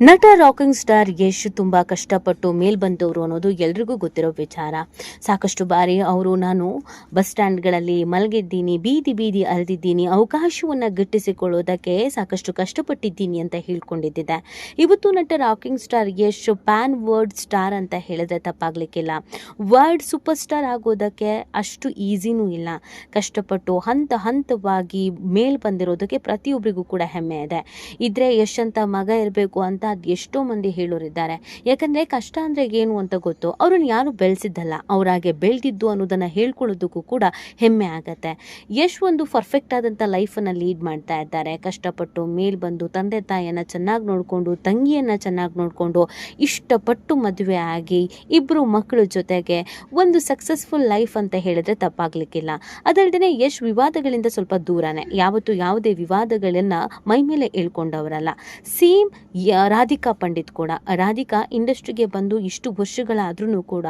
ನಟ rocking star Yash ತುಂಬಾ ಕಷ್ಟಪಟ್ಟು ಮೇಲ್ ಬಂದವರು ಅನ್ನೋದು ಎಲ್ರಿಗೂ ಗೊತ್ತಿರೋ ವಿಚಾರ. ಸಾಕಷ್ಟು ಬಾರಿ ಅವರು, ನಾನು ಬಸ್ ಸ್ಟ್ಯಾಂಡ್ಗಳಲ್ಲಿ ಮಲಗಿದ್ದೀನಿ, ಬೀದಿ ಬೀದಿ ಅರಿದಿದ್ದೀನಿ ಅವಕಾಶವನ್ನ ಗಿಟ್ಟಿಸಿಕೊಳ್ಳೋದಕ್ಕೆ ಸಾಕಷ್ಟು ಕಷ್ಟಪಟ್ಟಿದ್ದೀನಿ ಅಂತ ಹೇಳ್ಕೊಂಡಿದ್ದಿದೆ. ಇವತ್ತು ನಟ rocking star Yash pan world star ಅಂತ ಹೇಳಿದ್ರೆ ತಪ್ಪಾಗ್ಲಿಕ್ಕಿಲ್ಲ. ವರ್ಲ್ಡ್ ಸೂಪರ್ ಸ್ಟಾರ್ ಆಗೋದಕ್ಕೆ ಅಷ್ಟು ಈಸಿನೂ ಇಲ್ಲ. ಕಷ್ಟಪಟ್ಟು ಹಂತ ಹಂತವಾಗಿ ಮೇಲ್ ಬಂದಿರೋದಕ್ಕೆ ಪ್ರತಿಯೊಬ್ಬರಿಗೂ ಕೂಡ ಹೆಮ್ಮೆ ಇದೆ. ಇದ್ರೆ ಯಶ್ ಅಂತ ಮಗ ಇರಬೇಕು ಅಂತ ಅದ್ ಎಷ್ಟೋ ಮಂದಿ ಹೇಳೋರಿದ್ದಾರೆ. ಯಾಕಂದರೆ ಕಷ್ಟ ಅಂದರೆ ಏನು ಅಂತ ಗೊತ್ತು. ಅವ್ರನ್ನ ಯಾರು ಬೆಳೆಸಿದ್ದಲ್ಲ. ಅವರಾಗೆ ಬೆಳೆದಿದ್ದು ಅನ್ನೋದನ್ನು ಹೇಳ್ಕೊಳ್ಳೋದಕ್ಕೂ ಕೂಡ ಹೆಮ್ಮೆ ಆಗುತ್ತೆ. ಯಶ್ ಒಂದು ಪರ್ಫೆಕ್ಟ್ ಆದಂಥ ಲೈಫನ್ನು ಲೀಡ್ ಮಾಡ್ತಾ ಇದ್ದಾರೆ. ಕಷ್ಟಪಟ್ಟು ಮೇಲ್ ಬಂದು ತಂದೆ ತಾಯಿಯನ್ನು ಚೆನ್ನಾಗಿ ನೋಡಿಕೊಂಡು, ತಂಗಿಯನ್ನು ಚೆನ್ನಾಗಿ ನೋಡಿಕೊಂಡು, ಇಷ್ಟಪಟ್ಟು ಮದುವೆ ಆಗಿ ಇಬ್ಬರು ಮಕ್ಕಳ ಜೊತೆಗೆ ಒಂದು ಸಕ್ಸಸ್ಫುಲ್ ಲೈಫ್ ಅಂತ ಹೇಳಿದ್ರೆ ತಪ್ಪಾಗ್ಲಿಕ್ಕಿಲ್ಲ. ಅದಲ್ಲದೆ ಯಶ್ ವಿವಾದಗಳಿಂದ ಸ್ವಲ್ಪ ದೂರನೇ. ಯಾವತ್ತು ಯಾವುದೇ ವಿವಾದಗಳನ್ನು ಮೈ ಮೇಲೆ ಹೇಳ್ಕೊಂಡವರಲ್ಲ. ಸೇಮ್ ರಾಧಿಕಾ ಪಂಡಿತ್ ಕೂಡ. ರಾಧಿಕಾ ಇಂಡಸ್ಟ್ರಿಗೆ ಬಂದು ಇಷ್ಟು ವರ್ಷಗಳಾದ್ರೂ ಕೂಡ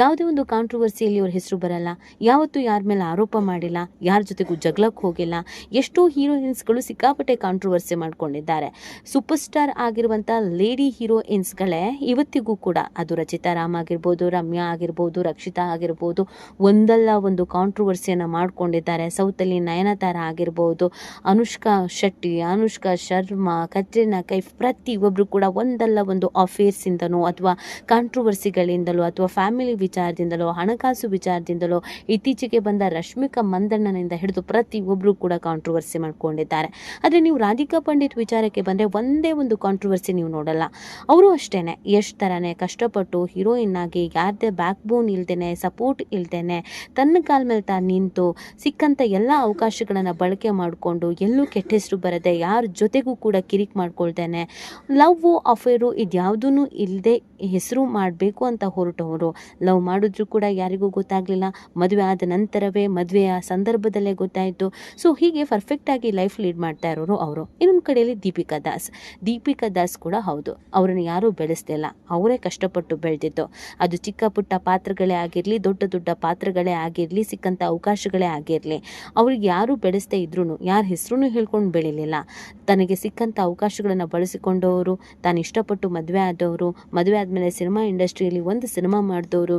ಯಾವುದೇ ಒಂದು ಕಾಂಟ್ರವರ್ಸಿಯಲ್ಲಿ ಅವ್ರ ಹೆಸರು ಬರಲ್ಲ. ಯಾವತ್ತೂ ಯಾರ ಮೇಲೆ ಆರೋಪ ಮಾಡಿಲ್ಲ, ಯಾರ ಜೊತೆಗೂ ಜಗಳಕ್ಕೆ ಹೋಗಿಲ್ಲ. ಎಷ್ಟೋ ಹೀರೋಯಿನ್ಸ್ಗಳು ಸಿಕ್ಕಾಪಟ್ಟೆ ಕಾಂಟ್ರವರ್ಸಿ ಮಾಡಿಕೊಂಡಿದ್ದಾರೆ. ಸೂಪರ್ ಸ್ಟಾರ್ ಆಗಿರುವಂಥ ಲೇಡಿ ಹೀರೋಯಿನ್ಸ್ಗಳೇ ಇವತ್ತಿಗೂ ಕೂಡ. ಅದು ರಚಿತಾ ರಾಮ್ ಆಗಿರ್ಬೋದು, ರಮ್ಯಾ ಆಗಿರ್ಬೋದು, ರಕ್ಷಿತಾ ಆಗಿರ್ಬೋದು, ಒಂದಲ್ಲ ಒಂದು ಕಾಂಟ್ರವರ್ಸಿಯನ್ನು ಮಾಡಿಕೊಂಡಿದ್ದಾರೆ. ಸೌತಲ್ಲಿ ನಯನತಾರ ಆಗಿರ್ಬೋದು, ಅನುಷ್ಕಾ ಶೆಟ್ಟಿ, ಅನುಷ್ಕಾ ಶರ್ಮಾ, ಕತ್ರಿನಾ ಕೈಫ್ ಪ್ರತಿಯೊಬ್ಬರು ಕೂಡ ಒಂದಲ್ಲ ಒಂದು ಅಫೇರ್ಸಿಂದನೋ ಅಥವಾ ಕಾಂಟ್ರವರ್ಸಿಗಳಿಂದಲೋ ಅಥವಾ ಫ್ಯಾಮಿಲಿ ವಿಚಾರದಿಂದಲೋ, ಹಣಕಾಸು ವಿಚಾರದಿಂದಲೋ ಇತ್ತೀಚೆಗೆ ಬಂದ ರಶ್ಮಿಕಾ ಮಂದಣ್ಣನಿಂದ ಹಿಡಿದು ಪ್ರತಿಯೊಬ್ಬರು ಕೂಡ ಕಾಂಟ್ರವರ್ಸಿ ಮಾಡ್ಕೊಂಡಿದ್ದಾರೆ. ಆದರೆ ನೀವು ರಾಧಿಕಾ ಪಂಡಿತ್ ವಿಚಾರಕ್ಕೆ ಬಂದರೆ ಒಂದೇ ಒಂದು ಕಾಂಟ್ರವರ್ಸಿ ನೀವು ನೋಡಲ್ಲ. ಅವರು ಅಷ್ಟೇನೆ ಎಷ್ಟು ಥರನೇ ಕಷ್ಟಪಟ್ಟು ಹೀರೋಯಿನ್ ಆಗಿ ಯಾರದೇ ಬ್ಯಾಕ್ ಬೋನ್ ಇಲ್ದೇನೆ ಸಪೋರ್ಟ್ ಇಲ್ದೇನೆ, ತನ್ನ ಕಾಲ ಮೇಲೆ ತಾನು ನಿಂತು ಸಿಕ್ಕಂಥ ಎಲ್ಲ ಅವಕಾಶಗಳನ್ನು ಬಳಕೆ ಮಾಡಿಕೊಂಡು ಎಲ್ಲೂ ಕೆಟ್ಟ ಹೆಸರು ಬರದೆ ಯಾರ ಜೊತೆಗೂ ಕೂಡ ಕಿರಿಕ್ ಮಾಡ್ಕೊಳ್ತೇನೆ ಲವ್ ಅಫೇರು ಇದ್ಯಾವುದೂ ಇಲ್ಲದೆ ಹೆಸರು ಮಾಡಬೇಕು ಅಂತ ಹೊರಟವರು. ಲವ್ ಮಾಡಿದ್ರು ಕೂಡ ಯಾರಿಗೂ ಗೊತ್ತಾಗಲಿಲ್ಲ. ಮದುವೆ ಆದ ನಂತರವೇ ಮದುವೆಯ ಸಂದರ್ಭದಲ್ಲೇ ಗೊತ್ತಾಯಿತು. ಸೊ, ಹೀಗೆ ಪರ್ಫೆಕ್ಟಾಗಿ ಲೈಫ್ ಲೀಡ್ ಮಾಡ್ತಾ ಇರೋರು ಅವರು. ಇನ್ನೊಂದು ಕಡೆಯಲ್ಲಿ ದೀಪಿಕಾ ದಾಸ್. ದೀಪಿಕಾ ದಾಸ್ ಕೂಡ ಹೌದು. ಅವರನ್ನು ಯಾರೂ ಬೆಳೆಸ್ತಿಲ್ಲ ಅವರೇ ಕಷ್ಟಪಟ್ಟು ಬೆಳೆದಿದ್ದು. ಅದು ಚಿಕ್ಕ ಪುಟ್ಟ ಪಾತ್ರಗಳೇ ಆಗಿರಲಿ, ದೊಡ್ಡ ದೊಡ್ಡ ಪಾತ್ರಗಳೇ ಆಗಿರಲಿ ಸಿಕ್ಕಂಥ ಅವಕಾಶಗಳೇ ಆಗಿರಲಿ, ಅವ್ರಿಗೆ ಯಾರೂ ಬೆಳೆಸ್ತಾ ಇದ್ರು ಯಾರ ಹೆಸರು ಹೇಳ್ಕೊಂಡು ಬೆಳಿಲಿಲ್ಲ. ತನಗೆ ಸಿಕ್ಕಂಥ ಅವಕಾಶಗಳನ್ನು ಬಳಸಿಕೊಂಡವರು ತಾನು ಇಷ್ಟಪಟ್ಟು ಮದುವೆ ಆದವರು ಮದುವೆ ಆದಮೇಲೆ ಸಿನಿಮಾ ಇಂಡಸ್ಟ್ರಿಯಲ್ಲಿ ಒಂದು ಸಿನಿಮಾ ಮಾಡಿದವರು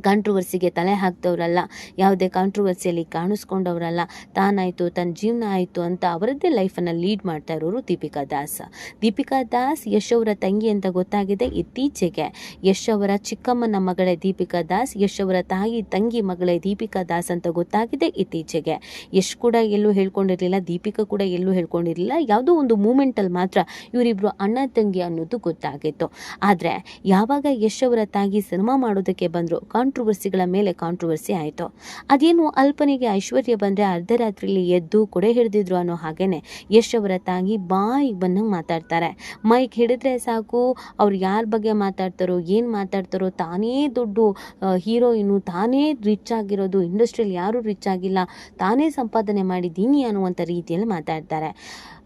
ಕಾಂಟ್ರವರ್ಸಿಗೆ ತಲೆ ಹಾಕ್ದವರಲ್ಲ, ಯಾವುದೇ ಕಾಂಟ್ರವರ್ಸಿಯಲ್ಲಿ ಕಾಣಿಸ್ಕೊಂಡವರಲ್ಲ, ತಾನಾಯಿತು ತನ್ನ ಜೀವನ ಆಯಿತು ಅಂತ ಅವರದ್ದೇ ಲೈಫನ್ನು ಲೀಡ್ ಮಾಡ್ತಾ ಇರೋರು ದೀಪಿಕಾ ದಾಸ್. ದೀಪಿಕಾ ದಾಸ್, ಯಶ್ ಅವರ ತಂಗಿ ಅಂತ ಗೊತ್ತಾಗಿದೆ ಇತ್ತೀಚೆಗೆ. ಯಶ್ ಅವರ ಚಿಕ್ಕಮ್ಮನ ಮಗಳೇ ದೀಪಿಕಾ ದಾಸ್, ಯಶ್ ಅವರ ತಾಯಿ, ತಂಗಿ ಮಗಳೇ ದೀಪಿಕಾ ದಾಸ್ ಅಂತ ಗೊತ್ತಾಗಿದೆ ಇತ್ತೀಚೆಗೆ. ಯಶ್ ಕೂಡ ಎಲ್ಲೂ ಹೇಳ್ಕೊಂಡಿರಲಿಲ್ಲ, ದೀಪಿಕಾ ಕೂಡ ಎಲ್ಲೂ ಹೇಳ್ಕೊಂಡಿರಲಿಲ್ಲ, ಯಾವುದೋ ಒಂದು ಮೂಮೆಂಟಲ್ಲಿ ಮಾತ್ರ ಇವರಿಬ್ಬರು ಅಣ್ಣ, ತಂಗಿ ಅನ್ನೋದು ಗೊತ್ತಾಗಿತ್ತು. ಆದರೆ, ಯಾವಾಗ ಯಶ್ ಅವರ ತಾಯಿ ಸಿನಿಮಾ ಮಾಡೋದಕ್ಕೆ ಬಂದರು ಕಾಂಟ್ರವರ್ಸಿಗಳ ಮೇಲೆ ಕಾಂಟ್ರವರ್ಸಿ ಆಯಿತು. ಅದೇನು ಅಲ್ಪನಿಗೆ ಐಶ್ವರ್ಯ ಬಂದರೆ ಅರ್ಧರಾತ್ರಿಲಿ ಎದ್ದು ಕೊಡೆ ಹಿಡಿದಿದ್ರು ಅನ್ನೋ ಹಾಗೇನೆ. ಯಶ್ ಅವರ ತಾಯಿ ಬಾಯಿಗೆ ಬಂದಂಗೆ ಮಾತಾಡ್ತಾರೆ. ಮೈಕ್ ಹಿಡಿದ್ರೆ ಸಾಕು, ಅವ್ರು ಯಾರ ಬಗ್ಗೆ ಮಾತಾಡ್ತಾರೋ, ಏನು ಮಾತಾಡ್ತಾರೋ ತಾನೇ ದೊಡ್ಡ ಹೀರೋಯಿನು ತಾನೇ ರಿಚ್ ಆಗಿರೋದು, ಇಂಡಸ್ಟ್ರಿಯಲ್ಲಿ ಯಾರೂ ರಿಚ್ ಆಗಿಲ್ಲ, ತಾನೇ ಸಂಪಾದನೆ ಮಾಡಿದ್ದೀನಿ ಅನ್ನುವಂಥ ರೀತಿಯಲ್ಲಿ ಮಾತಾಡ್ತಾರೆ.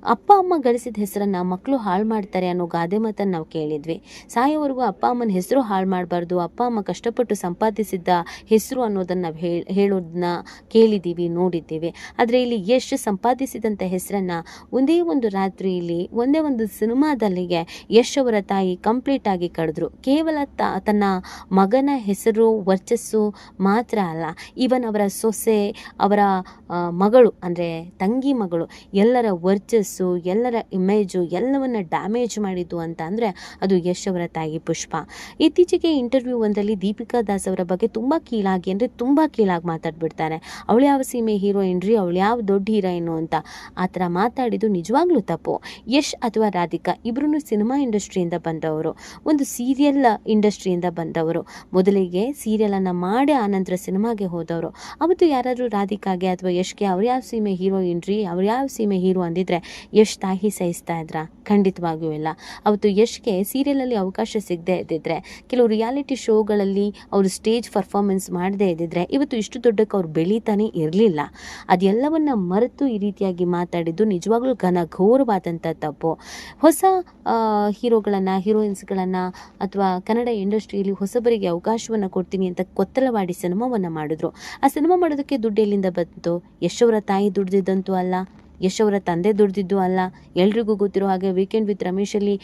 ಅಪ್ಪ ಅಮ್ಮ ಗಳಿಸಿದ ಹೆಸರನ್ನ ಮಕ್ಕಳು ಹಾಳು ಮಾಡ್ತಾರೆ ಅನ್ನೋ ಗಾದೆ ಮಾತನ್ನು ನಾವು ಕೇಳಿದ್ವಿ. ಸಾಯೋವರೆಗೂ ಅಪ್ಪ ಅಮ್ಮನ ಹೆಸರು ಹಾಳು ಮಾಡಬಾರ್ದು, ಅಪ್ಪ ಅಮ್ಮ ಕಷ್ಟಪಟ್ಟು ಸಂಪಾದಿಸಿದ್ದ ಹೆಸರು ಅನ್ನೋದನ್ನು ನಾವು ಹೇಳಿ ಹೇಳೋದನ್ನ ಕೇಳಿದ್ದೀವಿ, ನೋಡಿದ್ದೀವಿ. ಆದರೆ ಇಲ್ಲಿ ಯಶ್ ಸಂಪಾದಿಸಿದಂಥ ಹೆಸರನ್ನು ಒಂದೇ ಒಂದು ರಾತ್ರಿಯಲ್ಲಿ, ಒಂದೇ ಒಂದು ಸಿನಿಮಾದಲ್ಲಿಗೆ ಯಶ್ ಅವರ ತಾಯಿ ಕಂಪ್ಲೀಟ್ ಆಗಿ ಕಳೆದ್ರು ಕೇವಲ ತ, ತನ್ನ ಮಗನ ಹೆಸರು, ವರ್ಚಸ್ಸು ಮಾತ್ರ ಅಲ್ಲ, ಈವನ್ ಅವರ ಸೊಸೆ, ಅವರ ಮಗಳು ಅಂದರೆ ತಂಗಿ ಮಗಳು, ಎಲ್ಲರ ವರ್ಚಸ್ಸು ಎಲ್ಲರ ಇಮೇಜು ಎಲ್ಲವನ್ನ ಡ್ಯಾಮೇಜ್ ಮಾಡಿದ್ದು ಅಂತ ಅಂದರೆ ಅದು ಯಶ್ ಅವರ ತಾಯಿ ಪುಷ್ಪ. ಇತ್ತೀಚೆಗೆ ಇಂಟರ್ವ್ಯೂ ಒಂದರಲ್ಲಿ ದೀಪಿಕಾ ದಾಸ್ ಅವರ ಬಗ್ಗೆ ತುಂಬ ಕೀಳಾಗಿ ಅಂದರೆ ತುಂಬ ಕೀಳಾಗಿ ಮಾತಾಡ್ಬಿಡ್ತಾರೆ. ಅವಳು ಯಾವ ಸೀಮೆ ಹೀರೋಯಿನ್ ರೀ? ಅವಳು ಯಾವ ದೊಡ್ಡ ಹೀರೋಯಿನು ಅಂತ ಆ ಥರ ಮಾತಾಡಿದ್ದು ನಿಜವಾಗ್ಲೂ ತಪ್ಪು. ಯಶ್ ಅಥವಾ ರಾಧಿಕಾ ಇಬ್ಬರೂ ಸಿನಿಮಾ ಇಂಡಸ್ಟ್ರಿಯಿಂದ ಬಂದವರು. ಒಂದು ಸೀರಿಯಲ್ ಇಂಡಸ್ಟ್ರಿಯಿಂದ ಬಂದವರು. ಮೊದಲಿಗೆ ಸೀರಿಯಲನ್ನು ಮಾಡಿ ಆನಂತರ ಸಿನಿಮಾಗೆ ಹೋದವರು. ಅವತ್ತು ಯಾರಾದರೂ ರಾಧಿಕಾಗೆ ಅಥವಾ ಯಶ್ಗೆ ಅವ್ರು ಯಾವ ಸೀಮೆ ಹೀರೋಯಿನ್ ರೀ? ಅವ್ರು ಯಾವ ಸೀಮೆ ಹೀರೋ ಅಂದಿದ್ರೆ ಯಶ್ ತಾಯಿ ಸಹಿಸ್ತಾ ಇದ್ರ? ಖಂಡಿತವಾಗಿಯೂ ಇಲ್ಲ. ಅವತ್ತು ಯಶ್ಗೆ ಸೀರಿಯಲಲ್ಲಿ ಅವಕಾಶ ಸಿಗದೆ ಇದ್ದಿದ್ರೆ, ಕೆಲವು ರಿಯಾಲಿಟಿ ಶೋಗಳಲ್ಲಿ ಅವರು ಸ್ಟೇಜ್ ಪರ್ಫಾರ್ಮೆನ್ಸ್ ಮಾಡದೇ ಇದ್ದಿದ್ರೆ, ಇವತ್ತು ಇಷ್ಟು ದೊಡ್ಡಕ್ಕೆ ಅವ್ರು ಬೆಳೀತಾನೆ ಇರಲಿಲ್ಲ. ಅದೆಲ್ಲವನ್ನು ಮರೆತು ಈ ರೀತಿಯಾಗಿ ಮಾತಾಡಿದ್ದು ನಿಜವಾಗ್ಲೂ ಘನ ಘೋರವಾದಂಥ ತಪ್ಪು. ಹೊಸ ಹೀರೋಗಳನ್ನು, ಹೀರೋಯಿನ್ಸ್ಗಳನ್ನು ಅಥವಾ ಕನ್ನಡ ಇಂಡಸ್ಟ್ರಿಯಲ್ಲಿ ಹೊಸಬರಿಗೆ ಅವಕಾಶವನ್ನು ಕೊಡ್ತೀನಿ ಅಂತ ಕೊತ್ತಲವಾಡಿ ಸಿನಿಮಾವನ್ನು ಮಾಡಿದ್ರು. ಆ ಸಿನಿಮಾ ಮಾಡೋದಕ್ಕೆ ದುಡ್ಡು ಎಲ್ಲಿಂದ ಬಂತು? ಯಶ್ ಅವರ ತಾಯಿ ದುಡ್ದಿದ್ದಂತೂ ಅಲ್ಲ. ಯಶ್ ಅವರ ತಂದೆ ದುಡ್ದಿದ್ದು ಅಲ್ಲ. ಎಲ್ರಿಗೂ ಗೊತ್ತಿರೋ ಹಾಗೆ ವೀಕೆಂಡ್ ವಿತ್ ರಮೇಶಲ್ಲಿ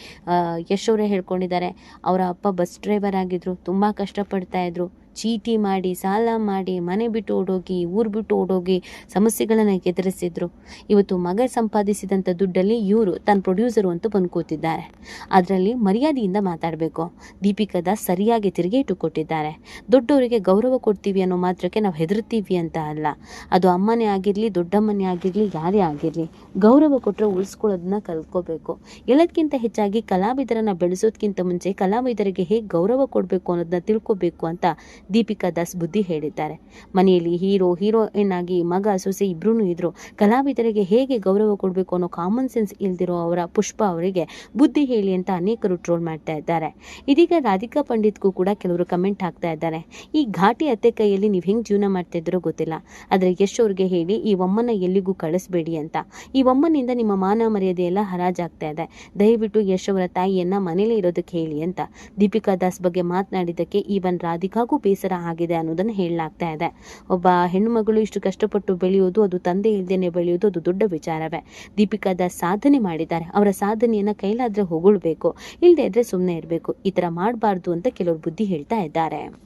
ಯಶ್ ಅವರೇ ಹೇಳ್ಕೊಂಡಿದ್ದಾರೆ. ಅವರ ಅಪ್ಪ ಬಸ್ ಡ್ರೈವರ್ ಆಗಿದ್ರು, ತುಂಬ ಕಷ್ಟಪಡ್ತಾ ಇದ್ರು. ಚೀಟಿ ಮಾಡಿ, ಸಾಲ ಮಾಡಿ, ಮನೆ ಬಿಟ್ಟು ಓಡೋಗಿ, ಊರು ಬಿಟ್ಟು ಓಡೋಗಿ ಸಮಸ್ಯೆಗಳನ್ನು ಎದುರಿಸಿದ್ರು. ಇವತ್ತು ಮಗ ಸಂಪಾದಿಸಿದಂಥ ದುಡ್ಡಲ್ಲಿ ಇವರು ತನ್ನ ಪ್ರೊಡ್ಯೂಸರು ಅಂತ ಬಂದು ಕೂತಿದ್ದಾರೆ ಅದರಲ್ಲಿ ಮರ್ಯಾದೆಯಿಂದ ಮಾತಾಡಬೇಕು. ದೀಪಿಕಾ ದಾಸ್ ಸರಿಯಾಗಿ ತಿರುಗೇಟು ಕೊಟ್ಟಿದ್ದಾರೆ. ದೊಡ್ಡವರಿಗೆ ಗೌರವ ಕೊಡ್ತೀವಿ ಅನ್ನೋ ಮಾತ್ರಕ್ಕೆ ನಾವು ಹೆದರ್ತೀವಿ ಅಂತ ಅಲ್ಲ. ಅದು ಅಮ್ಮನೇ ಆಗಿರಲಿ, ದೊಡ್ಡಮ್ಮನೇ ಆಗಿರಲಿ, ಯಾರೇ ಆಗಿರಲಿ, ಗೌರವ ಕೊಟ್ಟರೆ ಉಳಿಸ್ಕೊಳ್ಳೋದನ್ನ ಕಲ್ತ್ಕೋಬೇಕು. ಎಲ್ಲದಕ್ಕಿಂತ ಹೆಚ್ಚಾಗಿ ಕಲಾವಿದರನ್ನು ಬೆಳೆಸೋದಕ್ಕಿಂತ ಮುಂಚೆ ಕಲಾವಿದರಿಗೆ ಹೇಗೆ ಗೌರವ ಕೊಡಬೇಕು ಅನ್ನೋದನ್ನ ತಿಳ್ಕೊಬೇಕು ಅಂತ ದೀಪಿಕಾ ದಾಸ್ ಬುದ್ಧಿ ಹೇಳಿದ್ದಾರೆ. ಮನೆಯಲ್ಲಿ ಹೀರೋ, ಹೀರೋಯಿನ್ ಆಗಿ ಮಗ ಸೊಸೆ ಇಬ್ರು ಇದ್ರು. ಕಲಾವಿದರಿಗೆ ಹೇಗೆ ಗೌರವ ಕೊಡಬೇಕು ಅನ್ನೋ ಕಾಮನ್ ಸೆನ್ಸ್ ಇಲ್ದಿರೋ ಅವರ ಪುಷ್ಪ ಅವರಿಗೆ ಬುದ್ಧಿ ಹೇಳಿ ಅಂತ ಅನೇಕರು ಟ್ರೋಲ್ ಮಾಡ್ತಾ ಇದ್ದಾರೆ. ಇದೀಗ ರಾಧಿಕಾ ಪಂಡಿತ್ಗೂ ಕೂಡ ಕೆಲವರು ಕಮೆಂಟ್ ಹಾಕ್ತಾ ಇದ್ದಾರೆ. ಈ ಘಾಟಿ ಅತ್ತೆ ಕೈಯಲ್ಲಿ ನೀವು ಹೆಂಗೆ ಜೀವನ ಮಾಡ್ತಾ ಇದ್ರೋ ಗೊತ್ತಿಲ್ಲ. ಆದರೆ ಯಶ್ ಅವ್ರಿಗೆ ಹೇಳಿ, ಈ ಒಮ್ಮನ ಎಲ್ಲಿಗೂ ಕಳಿಸ್ಬೇಡಿ ಅಂತ. ಈ ಒಮ್ಮನಿಂದ ನಿಮ್ಮ ಮಾನ ಮರ್ಯಾದೆ ಎಲ್ಲ ಹರಾಜಾಗ್ತಾ ಇದೆ. ದಯವಿಟ್ಟು ಯಶ್ ಅವರ ತಾಯಿಯನ್ನ ಮನೇಲೇ ಇರೋದಕ್ಕೆ ಹೇಳಿ ಅಂತ ದೀಪಿಕಾ ದಾಸ್ ಬಗ್ಗೆ ಮಾತನಾಡಿದ್ದಕ್ಕೆ ಈವನ್ ರಾಧಿಕಾಗೂ ಆಗಿದೆ ಅನ್ನೋದನ್ನು ಹೇಳಲಾಗ್ತಾ ಇದೆ. ಒಬ್ಬ ಹೆಣ್ಣು ಮಗಳು ಇಷ್ಟು ಕಷ್ಟಪಟ್ಟು ಬೆಳೆಯೋದು, ಅದು ತಂದೆ ಇಲ್ದೇನೆ ಬೆಳೆಯೋದು, ಅದು ದೊಡ್ಡ ವಿಚಾರವೇ. ದೀಪಿಕಾ ದಾಸ್ ಸಾಧನೆ ಮಾಡಿದ್ದಾರೆ. ಅವರ ಸಾಧನೆಯನ್ನು ಕೈಲಾದ್ರೆ ಹೊಗಳ್ಬೇಕು ಇಲ್ಲದೆ ಇದ್ರೆ ಸುಮ್ಮನೆ ಇರಬೇಕು. ಈ ಥರ ಮಾಡಬಾರ್ದು ಅಂತ ಕೆಲವರು ಬುದ್ಧಿ ಹೇಳ್ತಾ ಇದ್ದಾರೆ.